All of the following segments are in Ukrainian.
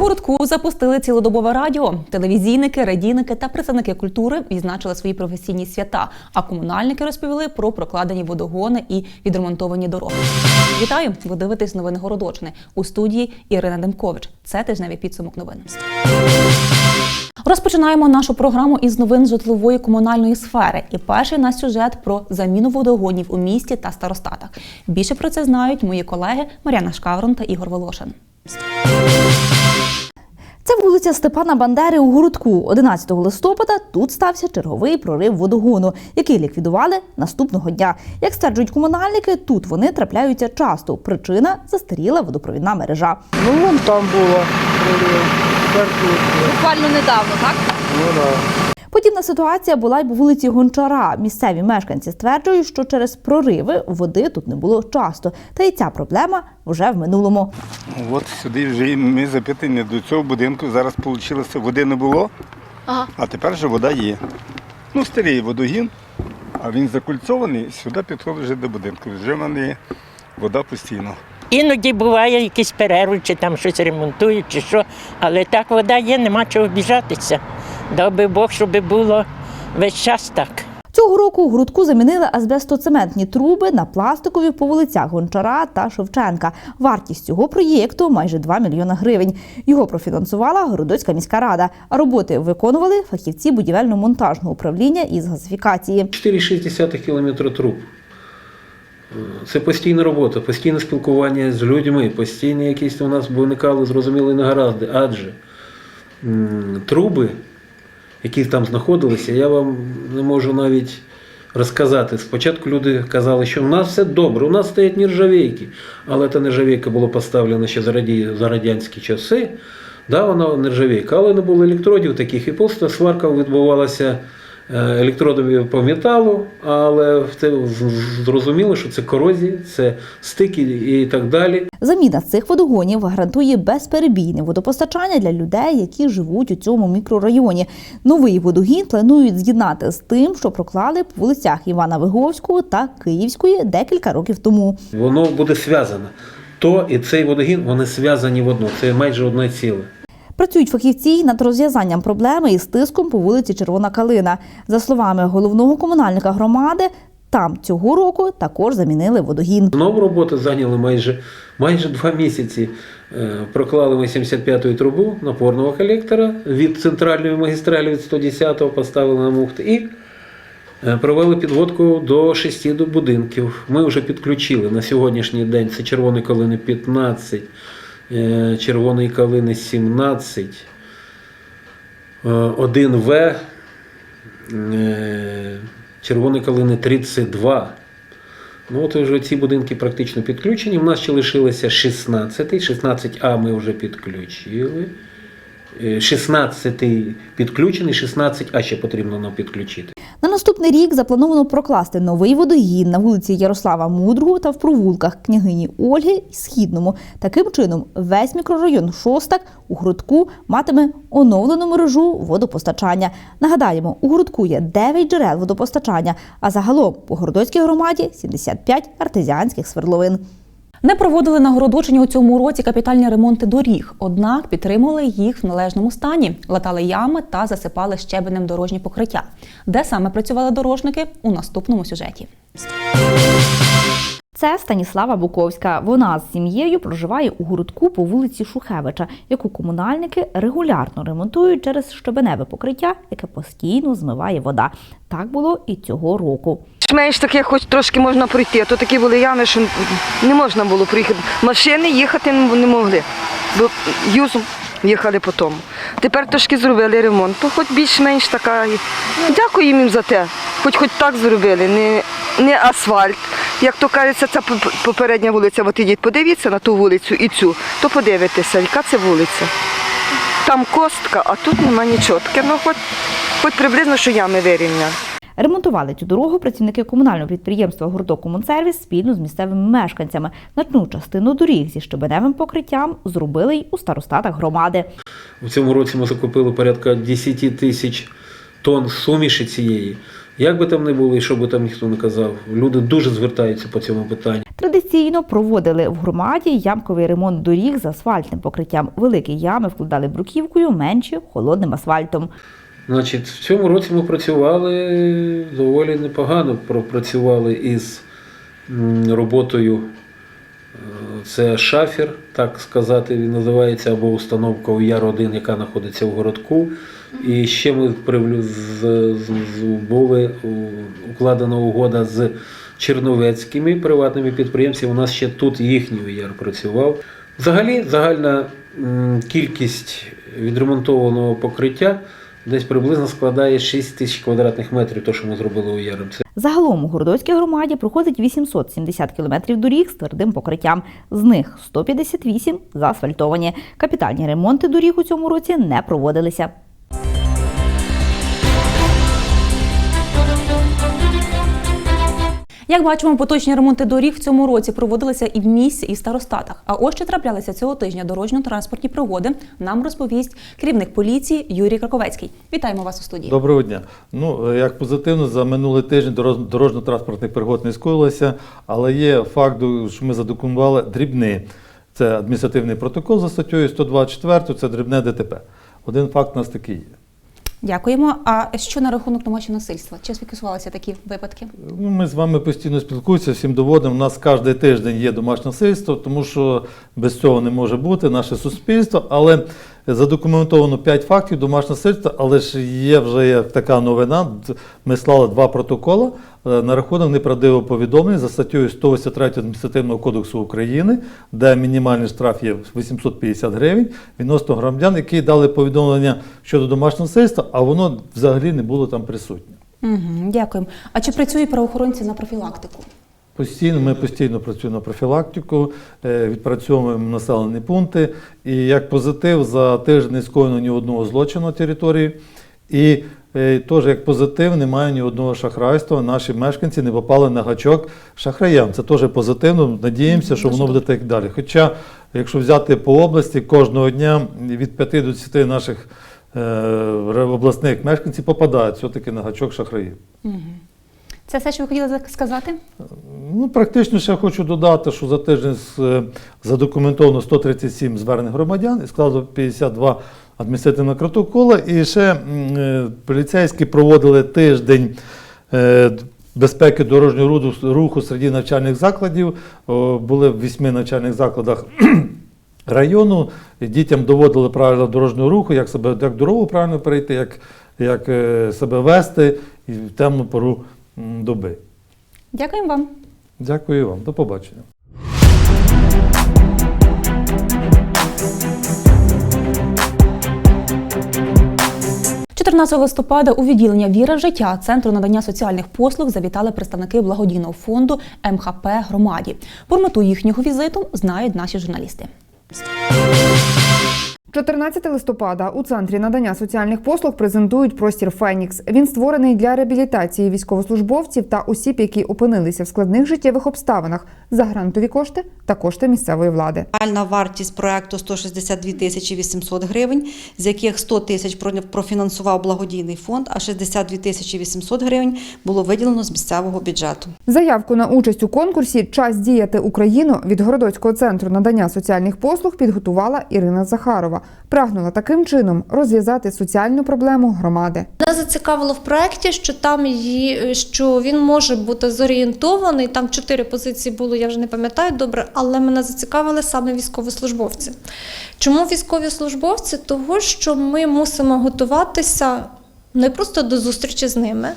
гуртку запустили цілодобове радіо. Телевізійники, радійники та представники культури відзначили свої професійні свята. А комунальники розповіли про прокладені водогони і відремонтовані дороги. Вітаю! Ви дивитесь новини Городочини у студії Ірина Демкович. Це тижневий підсумок новин. Розпочинаємо нашу програму із новин житлової комунальної сфери. І перший наш сюжет про заміну водогонів у місті та старостатах. Більше про це знають мої колеги Мар'яна Шкаврон та Ігор Волошин. Це вулиця Степана Бандери у Городку. 11 листопада тут стався черговий прорив водогону, який ліквідували наступного дня. Як стверджують комунальники, тут вони трапляються часто. Причина застаріла водопровідна мережа. Ну, вон там було. прорив. Буквально недавно, так? Ну, да. Подібна ситуація була й по вулиці Гончара. Місцеві мешканці стверджують, що через прориви води тут не було часто. Та й ця проблема вже в минулому. От сюди вже ми запитані до цього будинку. Зараз вийшло, води не було, а тепер вже вода є. Ну, старий водогін, а він закульцований, сюди підходить вже до будинку. Вже в мене є вода постійно. Іноді буває якісь перерви, чи там щось ремонтують, чи що, але так вода є, нема чого обіжатися. Дав би Бог, щоб було весь час так. Цього року у Грудку замінили азбестоцементні труби на пластикові по вулицях Гончара та Шевченка. Вартість цього проєкту майже 2 мільйона гривень. Його профінансувала Городоцька міська рада. А роботи виконували фахівці будівельно-монтажного управління із газифікації. 4,6 кілометра труб. Це постійна робота, постійне спілкування з людьми, постійні якісь у нас виникали зрозумілі негаразди. Адже труби, які там знаходилися, я вам не можу навіть розказати. Спочатку люди казали, що в нас все добре, у нас стоять нержавейки. Але та нержавейка була поставлена ще за, радянські часи. Да, вона нержавейка, але не було електродів таких, і просто сварка відбувалася електродами по металу, але зрозуміло, що це корозія, це стики і так далі. Заміна цих водогонів гарантує безперебійне водопостачання для людей, які живуть у цьому мікрорайоні. Новий водогін планують з'єднати з тим, що проклали по вулицях Івана Виговського та Київської декілька років тому. Воно буде зв'язано. То і цей водогін вони зв'язані в одно. Це майже одне ціле. Працюють фахівці над розв'язанням проблеми із тиском по вулиці Червона Калина. За словами головного комунальника громади, там цього року також замінили водогін. Знову роботи зайняли майже, майже два місяці. Е, Проклали ми 75-ю трубу напорного колектора від центральної магістралі від 110-го поставили на мухти і е, провели підводку до шести будинків. Ми вже підключили на сьогоднішній день це червоної калини 15, е, червоної калини 17, е, 1В, е, червоної калини 32. Ну, от вже ці будинки практично підключені. У нас ще лишилося 16. 16А ми вже підключили. Е, 16 підключений, 16А ще потрібно нам підключити. На наступний рік заплановано прокласти новий водогін на вулиці Ярослава Мудрого та в провулках княгині Ольги і Східному. Таким чином, весь мікрорайон Шостак у Грудку матиме оновлену мережу водопостачання. Нагадаємо, у Грудку є 9 джерел водопостачання, а загалом у Городоцькій громаді 75 артезіанських свердловин. Не проводили на у цьому році капітальні ремонти доріг, однак підтримували їх в належному стані, латали ями та засипали щебенем дорожні покриття. Де саме працювали дорожники у наступному сюжеті. Це Станіслава Буковська. Вона з сім'єю проживає у гуртку по вулиці Шухевича, яку комунальники регулярно ремонтують через щебеневе покриття, яке постійно змиває вода. Так було і цього року. Менш таке, хоч трошки можна пройти, а то такі були ями, що не можна було проїхати. Машини їхати не могли, бо юзом їхали по тому. Тепер трошки зробили ремонт, то хоч більш-менш така. Дякую їм за те, хоч хоч так зробили, не, не асфальт. Як то кажеться, ця попередня вулиця, от ідіть, подивіться на ту вулицю і цю, то подивитеся, яка це вулиця. Там костка, а тут нема нічого. Таке, ну хоч, хоч приблизно, що ями вирівняли. Ремонтували цю дорогу працівники комунального підприємства «Гуртокомунсервіс» спільно з місцевими мешканцями. Значну частину доріг зі щебеневим покриттям зробили й у старостатах громади. У цьому році ми закупили порядка 10 тисяч тонн суміші цієї. Як би там не було і що би там ніхто не казав, люди дуже звертаються по цьому питанню. Традиційно проводили в громаді ямковий ремонт доріг з асфальтним покриттям. Великі ями вкладали бруківкою, менші холодним асфальтом. Значить, в цьому році ми працювали доволі непогано. Пропрацювали із роботою. е, Це шафер, так сказати, він називається, або установка УЯР-1, яка знаходиться в городку. І ще ми були укладена угода з черновецькими приватними підприємцями. У нас ще тут їхній УЯР працював. Взагалі, загальна кількість відремонтованого покриття десь приблизно складає 6 тисяч квадратних метрів, то, що ми зробили у Яремці. Загалом у Городоцькій громаді проходить 870 кілометрів доріг з твердим покриттям. З них 158 заасфальтовані. Капітальні ремонти доріг у цьому році не проводилися. Як бачимо, поточні ремонти доріг в цьому році проводилися і в місті, і в старостатах. А ось що траплялися цього тижня дорожньо-транспортні пригоди. Нам розповість керівник поліції Юрій Краковецький. Вітаємо вас у студії. Доброго дня. Ну, е, як позитивно, за минулий тиждень дорож- дорожньо-транспортних пригод не скоїлося, але є факт, що ми задокументували дрібний. Це адміністративний протокол за статтею 124, це дрібне ДТП. Один факт у нас такий є. Дякуємо. А що на рахунок домашнього насильства? Чи фіксувалися такі випадки? Ну, ми з вами постійно спілкуємося, всім доводимо. У нас кожен тиждень є домашнє насильство, тому що без цього не може бути наше суспільство. Але задокументовано 5 фактів домашнього насильства, але ж є вже така новина. Ми склали два протоколи е, на рахунок неправдивого повідомлення за статтею 183 адміністративного кодексу України, де мінімальний штраф є 850 гривень відносно громадян, які дали повідомлення щодо домашнього насильства, а воно взагалі не було там присутнє. Угу, дякуємо. А чи працюють правоохоронці на профілактику? Постійно ми постійно працюємо на профілактику, е, відпрацьовуємо населені пункти. І як позитив за тиждень не скоєно ні одного злочину на території. І е, теж як позитив немає ні одного шахрайства. Наші мешканці не попали на гачок шахраям. Це теж позитивно. Надіємося, що воно буде так далі. Хоча, якщо взяти по області, кожного дня від 5 до 10 наших е, обласних мешканців попадають все-таки на гачок шахраїв. Це все, що ви хотіли сказати? Ну, практично ще хочу додати, що за тиждень е, задокументовано 137 звернень громадян і складно 52 адміністративних протокола. І ще е, поліцейські проводили тиждень е, безпеки дорожнього руху- серед навчальних закладів. Були в вісьми навчальних закладах. Району дітям доводили правила дорожнього руху, як себе як дорогу правильно перейти, як, як себе вести і в темну пору доби. Дякуємо вам. Дякую вам, до побачення. – 14 листопада у відділення Віра життя центру надання соціальних послуг завітали представники благодійного фонду МХП громаді. Про мету їхнього візиту знають наші журналісти. 14 листопада у центрі надання соціальних послуг презентують простір Фенікс. Він створений для реабілітації військовослужбовців та осіб, які опинилися в складних життєвих обставинах за грантові кошти та кошти місцевої влади. Реальна вартість проекту 162 тисячі 800 гривень, з яких 100 тисяч про- профінансував благодійний фонд, а 62 тисячі 800 гривень було виділено з місцевого бюджету. Заявку на участь у конкурсі Час діяти Україну від Городоцького центру надання соціальних послуг підготувала Ірина Захарова. Прагнула таким чином розв'язати соціальну проблему громади. Мене зацікавило в проєкті, що там є, що він може бути зорієнтований. Там чотири позиції було, я вже не пам'ятаю добре, але мене зацікавили саме військовослужбовці. Чому військові службовці? Того, що ми мусимо готуватися не просто до зустрічі з ними.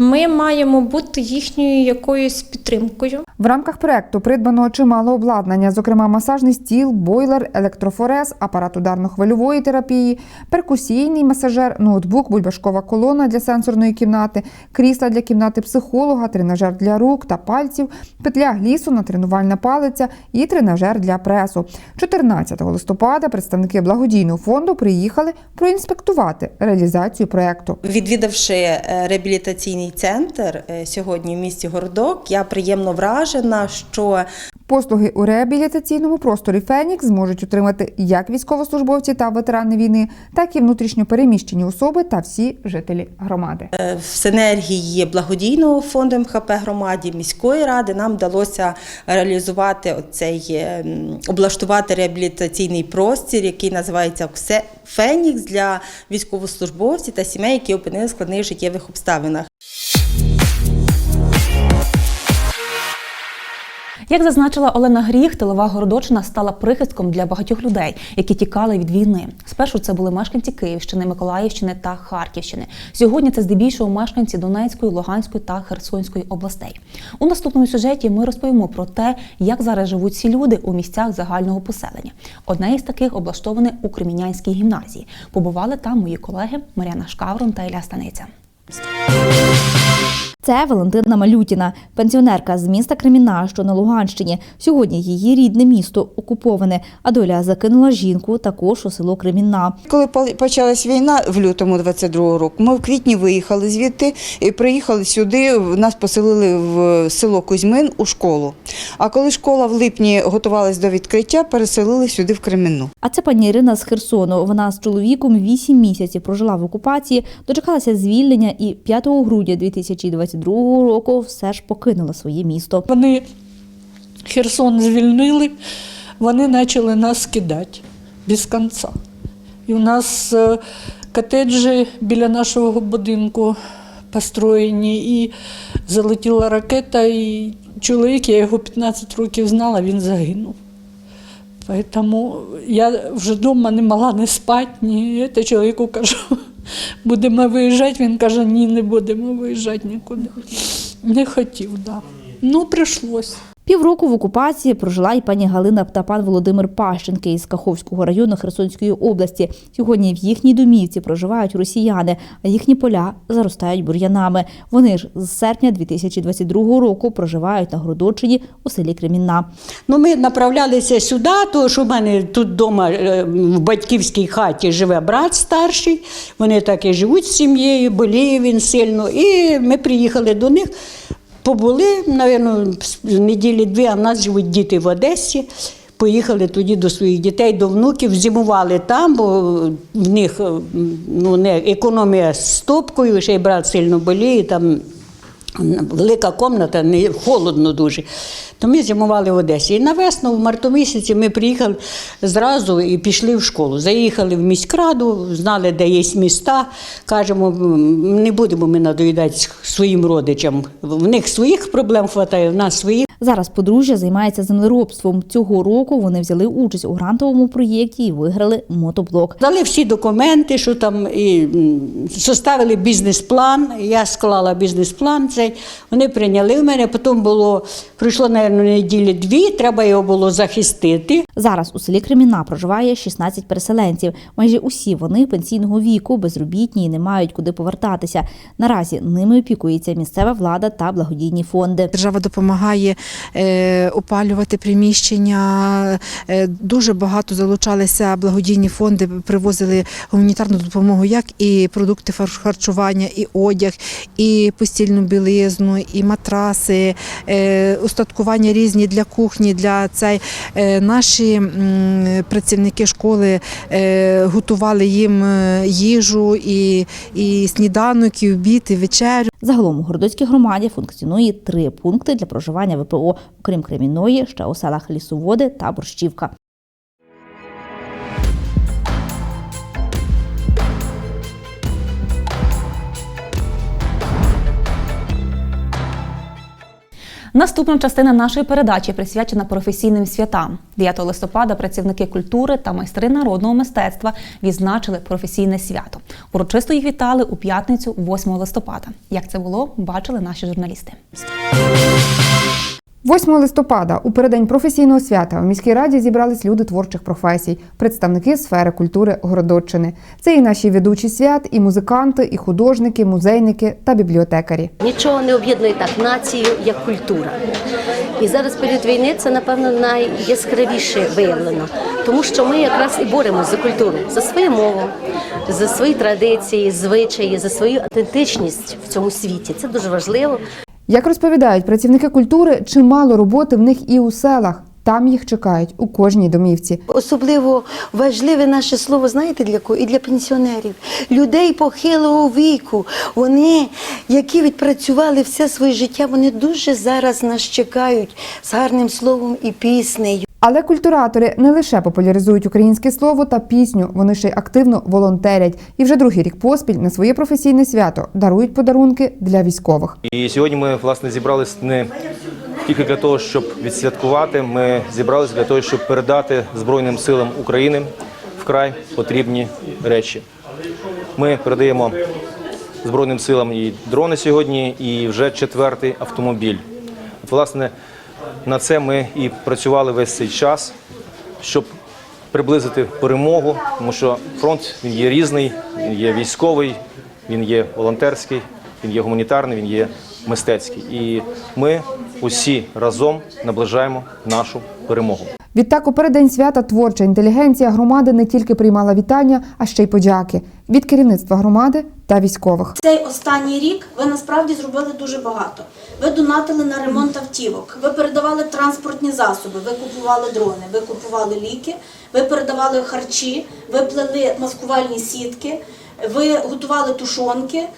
Ми маємо бути їхньою якоюсь підтримкою. В рамках проекту придбано чимало обладнання, зокрема масажний стіл, бойлер, електрофорез, апарат ударно-хвильової терапії, перкусійний масажер, ноутбук, бульбашкова колона для сенсорної кімнати, крісла для кімнати психолога, тренажер для рук та пальців, петля глісона, тренувальна палиця і тренажер для пресу. 14 листопада представники благодійного фонду приїхали проінспектувати реалізацію проекту. Відвідавши е, реабілітаційний реабілітаційний центр е, сьогодні в місті Городок. Я приємно вражена, що Послуги у реабілітаційному просторі Фенікс зможуть отримати як військовослужбовці та ветерани війни, так і внутрішньо переміщені особи та всі жителі громади. е, в синергії благодійного фонду МХП громаді міської ради нам вдалося реалізувати оцей е, облаштувати реабілітаційний простір, який називається «Ксе- Фенікс для військовослужбовців та сімей, які опинилися в складних життєвих обставинах. Як зазначила Олена Гріх, тилова Городочина стала прихистком для багатьох людей, які тікали від війни. Спершу це були мешканці Київщини, Миколаївщини та Харківщини. Сьогодні це здебільшого мешканці Донецької, Луганської та Херсонської областей. У наступному сюжеті ми розповімо про те, як зараз живуть ці люди у місцях загального поселення. Одне із таких облаштоване у Кремінянській гімназії. Побували там мої колеги Мар'яна Шкаврон та Ілля Станиця. Це Валентина Малютіна, пенсіонерка з міста Креміна, що на Луганщині. Сьогодні її рідне місто окуповане, а доля закинула жінку також у село Кремінна. Коли почалась війна в лютому 22-го року, ми в квітні виїхали звідти і приїхали сюди. Нас поселили в село Кузьмин у школу. А коли школа в липні готувалась до відкриття, переселили сюди в Кремінну. А це пані Ірина з Херсону. Вона з чоловіком 8 місяців прожила в окупації, дочекалася звільнення і 5 грудня 2022 року все ж покинула своє місто. Вони Херсон звільнили, вони почали нас кидати без кінця. І у нас е, котеджі біля нашого будинку построєні, і залетіла ракета, і чоловік, я його 15 років знала, він загинув. Тому я вже вдома не могла не спати, ні. Та чоловіку кажу, будемо виїжджати. Він каже, ні, не будемо виїжджати нікуди. Не хотів, так. Да. Ну, прийшлось. Півроку в окупації прожила і пані Галина та пан Володимир Пащенки із Каховського району Херсонської області. Сьогодні в їхній домівці проживають росіяни, а їхні поля заростають бур'янами. Вони ж з серпня 2022 року проживають на Городочині у селі Кремінна. Ну, ми направлялися сюди, тому що в мене тут вдома е, в батьківській хаті живе брат старший. Вони так і живуть з сім'єю, боліє він сильно. І ми приїхали до них. Побули, мабуть, неділі дві, а в нас живуть діти в Одесі. Поїхали тоді до своїх дітей, до внуків, зимували там, бо в них ну, не, економія з стопкою, ще й брат сильно боліє, там велика кімната, не холодно дуже. То ми зимували в Одесі. І на весну, в марту місяці, ми приїхали зразу і пішли в школу. Заїхали в міськраду, знали, де є міста. Кажемо, не будемо ми надоїдати своїм родичам. В них своїх проблем вистачає, в нас своїх. Зараз подружжя займається землеробством. Цього року вони взяли участь у грантовому проєкті і виграли мотоблок. Дали всі документи, що там і составили бізнес-план. Я склала бізнес-план цей. Вони прийняли в мене. Потім було пройшло, мабуть, неділі дві. Треба його було захистити. Зараз у селі Креміна проживає 16 переселенців. Майже усі вони пенсійного віку, безробітні і не мають куди повертатися. Наразі ними опікується місцева влада та благодійні фонди. Держава допомагає е, опалювати приміщення. Е, дуже багато залучалися благодійні фонди, привозили гуманітарну допомогу, як і продукти харчування, і одяг, і постільну білизну, і матраси, е, устаткування різні для кухні. Для цей е, працівники школи е, готували їм е, їжу, і, і сніданок, і обід, і вечерю. Загалом у Городоцькій громаді функціонує три пункти для проживання ВПО, окрім Креміної, ще у селах Лісоводи та Борщівка. Наступна частина нашої передачі присвячена професійним святам. 9 листопада працівники культури та майстри народного мистецтва відзначили професійне свято. Урочисто їх вітали у п'ятницю, 8 листопада. Як це було, бачили наші журналісти. 8 листопада, у переддень професійного свята, в міській раді зібрались люди творчих професій, представники сфери культури Городоччини. Це і наші ведучі свят, і музиканти, і художники, музейники та бібліотекарі. Нічого не об'єднує так націю, як культура. І зараз період війни це, напевно, найяскравіше виявлено, тому що ми якраз і боремося за культуру, за свою мову, за свої традиції, звичаї, за свою автентичність в цьому світі. Це дуже важливо. Як розповідають працівники культури, чимало роботи в них і у селах. Там їх чекають у кожній домівці. Особливо важливе наше слово, знаєте для кого? І для пенсіонерів, людей похилого віку. Вони, які відпрацювали все своє життя, вони дуже зараз нас чекають з гарним словом і піснею. Але культуратори не лише популяризують українське слово та пісню, вони ще й активно волонтерять. І вже другий рік поспіль на своє професійне свято дарують подарунки для військових. І сьогодні ми власне зібрались не тільки для того, щоб відсвяткувати. Ми зібрались для того, щоб передати Збройним силам України вкрай потрібні речі. Ми передаємо Збройним силам і дрони сьогодні, і вже четвертий автомобіль. От, власне, на це ми і працювали весь цей час, щоб приблизити перемогу, тому що фронт він є різний, він є військовий, він є волонтерський, він є гуманітарний, він є мистецький. І ми усі разом наближаємо нашу перемогу. Відтак, у переддень свята творча інтелігенція громади не тільки приймала вітання, а ще й подяки від керівництва громади та військових. Цей останній рік ви насправді зробили дуже багато. Ви донатили на ремонт автівок, ви передавали транспортні засоби, ви купували дрони, ви купували ліки, ви передавали харчі, ви плели маскувальні сітки, ви готували тушонки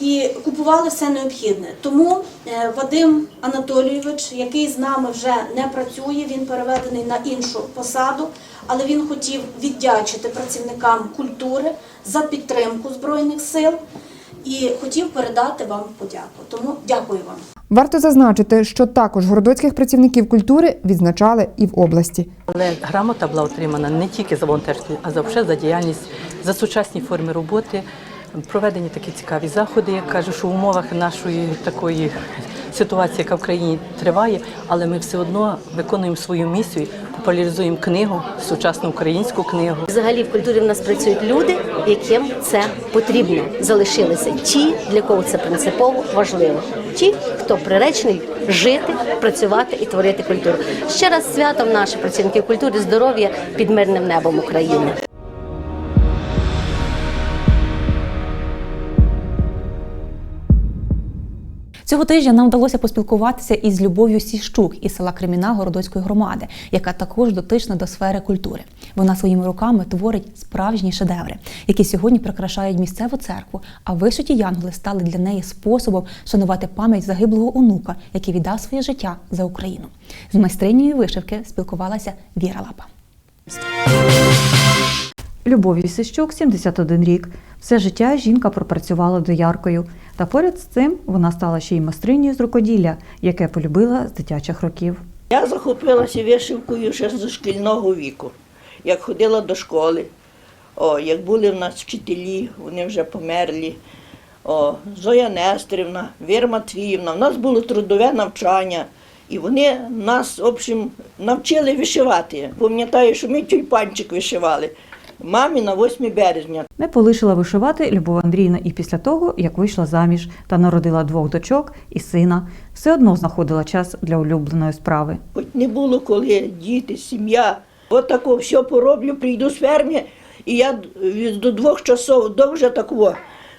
і купували все необхідне. Тому е, Вадим Анатолійович, який з нами вже не працює, він переведений на іншу посаду, але він хотів віддячити працівникам культури за підтримку Збройних сил і хотів передати вам подяку. Тому дякую вам. Варто зазначити, що також городоцьких працівників культури відзначали і в області. Але грамота була отримана не тільки за волонтерську, а за за діяльність за сучасні форми роботи. Проведені такі цікаві заходи, як кажу, що в умовах нашої такої ситуації, яка в країні триває, але ми все одно виконуємо свою місію, популяризуємо книгу, сучасну українську книгу. Взагалі в культурі в нас працюють люди, яким це потрібно. Залишилися ті, для кого це принципово важливо. Ті, хто приречений жити, працювати і творити культуру. Ще раз святом наших працівників культури, здоров'я під мирним небом України. Цього тижня нам вдалося поспілкуватися із Любов'ю Сіщук із села Креміна Городоцької громади, яка також дотична до сфери культури. Вона своїми руками творить справжні шедеври, які сьогодні прикрашають місцеву церкву. А вишиті янголи стали для неї способом шанувати пам'ять загиблого онука, який віддав своє життя за Україну. З майстринею вишивки спілкувалася Віра Лапа. Любові Сищук 71 рік. Все життя жінка пропрацювала дояркою. Та поряд з цим вона стала ще й майстринею з рукоділля, яке полюбила з дитячих років. Я захопилася вишивкою ще з шкільного віку, як ходила до школи. О, як були в нас вчителі, вони вже померлі. О, Зоя Нестерівна, Віра Матвіївна, в нас було трудове навчання. І вони нас, в общем, навчили вишивати. Пам'ятаю, що ми тюльпанчик вишивали. Мамі на 8 березня. Не полишила вишивати Любов Андріївна і після того, як вийшла заміж та народила двох дочок і сина, все одно знаходила час для улюбленої справи. Хоч не було коли діти, сім'я. От тако все пороблю, прийду з фермі, і я до двох часов довже такого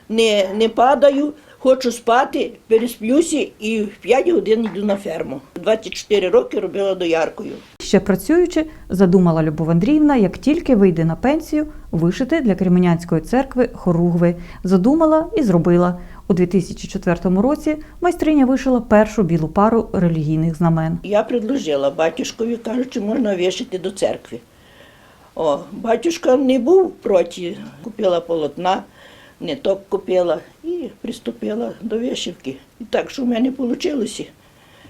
не, не падаю, хочу спати, пересплюся і в 5 годин йду на ферму. 24 роки робила дояркою. Ще працюючи, задумала Любов Андріївна, як тільки вийде на пенсію, вишити для Кремінянської церкви хоругви. Задумала і зробила. У 2004 році майстриня вишила першу білу пару релігійних знамен. Я предложила батюшкові, кажу, чи можна вишити до церкви. О, батюшка не був проти, купила полотна, ниток купила і приступила до вишивки. І так, що в мене вийшло.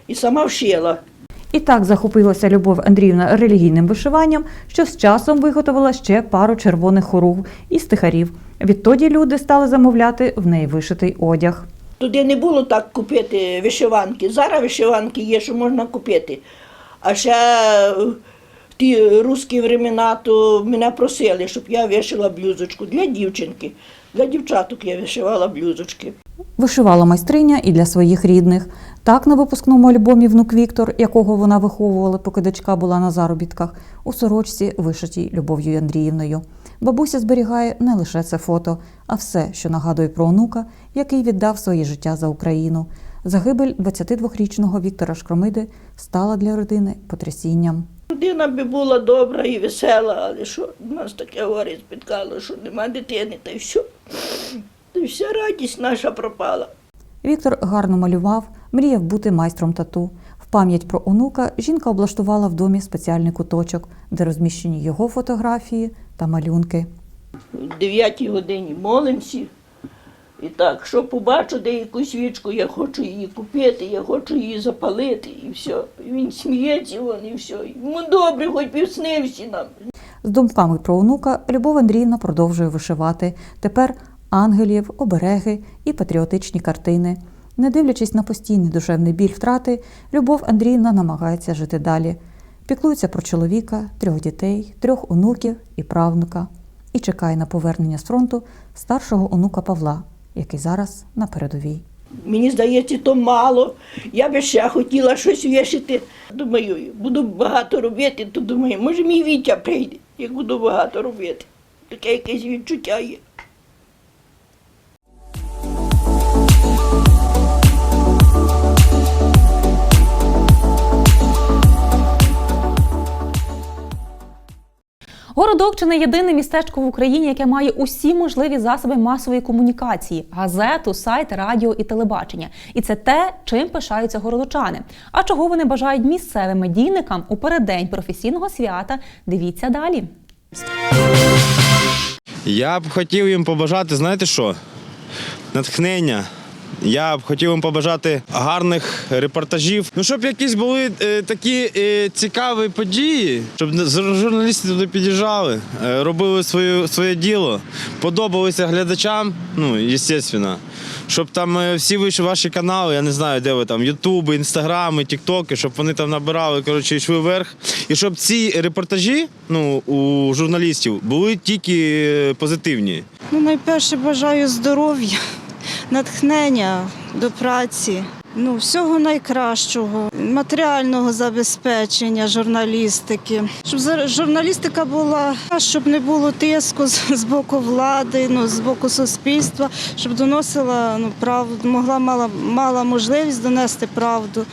І сама вшила. І так захопилася Любов Андріївна релігійним вишиванням, що з часом виготовила ще пару червоних хоруг і стихарів. Відтоді люди стали замовляти в неї вишитий одяг. Туди не було так купити вишиванки. Зараз вишиванки є, що можна купити. А ще е, в ті русські времена, то мене просили, щоб я вишила блюзочку для дівчинки. Для дівчаток я вишивала блюзочки. Вишивала майстриня і для своїх рідних. Так на випускному альбомі внук Віктор, якого вона виховувала, поки дочка була на заробітках, у сорочці, вишитій Любов'ю Андріївною. Бабуся зберігає не лише це фото, а все, що нагадує про онука, який віддав своє життя за Україну. Загибель 22-річного Віктора Шкромиди стала для родини потрясінням. Людина би була добра і весела, але що нас таке горе спіткало, що нема дитини, та й все. Та вся радість наша пропала. Віктор гарно малював, мріяв бути майстром тату. В пам'ять про онука жінка облаштувала в домі спеціальний куточок, де розміщені його фотографії та малюнки. У 9 годині молимося. І так, що побачу де якусь свічку, я хочу її купити, я хочу її запалити, і все. Він сміється, вон, і все. Йому добре, хоч півснився нам. З думками про онука Любов Андріївна продовжує вишивати. Тепер ангелів, обереги і патріотичні картини. Не дивлячись на постійний душевний біль втрати, Любов Андріївна намагається жити далі. Піклується про чоловіка, трьох дітей, трьох онуків і правнука. І чекає на повернення з фронту старшого онука Павла, який зараз на передовій. Мені здається, то мало. Я би ще хотіла щось вішити. Думаю, буду багато робити, то думаю, може мій Вітя прийде, як буду багато робити. Таке якесь відчуття є. Городок чи не єдине містечко в Україні, яке має усі можливі засоби масової комунікації: газету, сайт, радіо і телебачення. І це те, чим пишаються городочани. А чого вони бажають місцевим медійникам у переддень професійного свята? Дивіться далі. Я б хотів їм побажати, знаєте що? Натхнення. Я б хотів їм побажати гарних репортажів. Ну, щоб якісь були е, такі е, цікаві події, щоб журналісти туди під'їжджали, е, робили свою, своє діло, подобалися глядачам, ну, звісно. Щоб там е, всі вийшли ваші канали, я не знаю, де ви там, Ютуби, Інстаграми, Тіктоки, щоб вони там набирали, коротше, йшли вверх. І щоб ці репортажі ну, у журналістів були тільки е, позитивні. Ну, найперше бажаю здоров'я, натхнення до праці. Ну, всього найкращого, матеріального забезпечення журналістики, щоб журналістика була, щоб не було тиску з, боку влади, ну, з боку суспільства, щоб доносила ну, правду, могла мала, мала можливість донести правду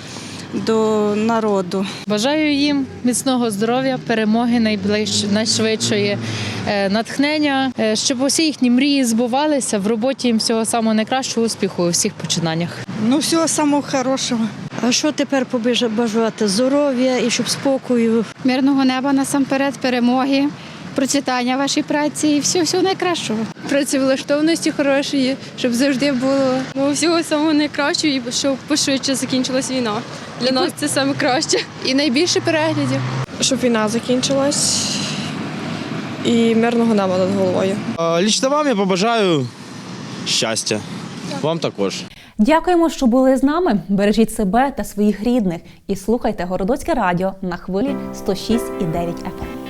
до народу. Бажаю їм міцного здоров'я, перемоги найближче, найшвидшої, натхнення, е, щоб усі їхні мрії збувалися в роботі їм всього самого найкращого успіху у всіх починаннях. Ну, всього самого хорошого. А що тепер побажати? Здоров'я і щоб спокою. Мирного неба насамперед, перемоги, процвітання вашій праці і всього, всього найкращого. працевлаштованості хорошої, щоб завжди було ну, всього самого найкращого і щоб пошвидше закінчилась війна. Для нас це саме краще. І найбільше переглядів. Щоб війна закінчилась і мирного неба над головою. Е, Лічно вам я побажаю щастя. Вам також. Дякуємо, що були з нами. Бережіть себе та своїх рідних і слухайте Городоцьке радіо на хвилі 106,9 FM.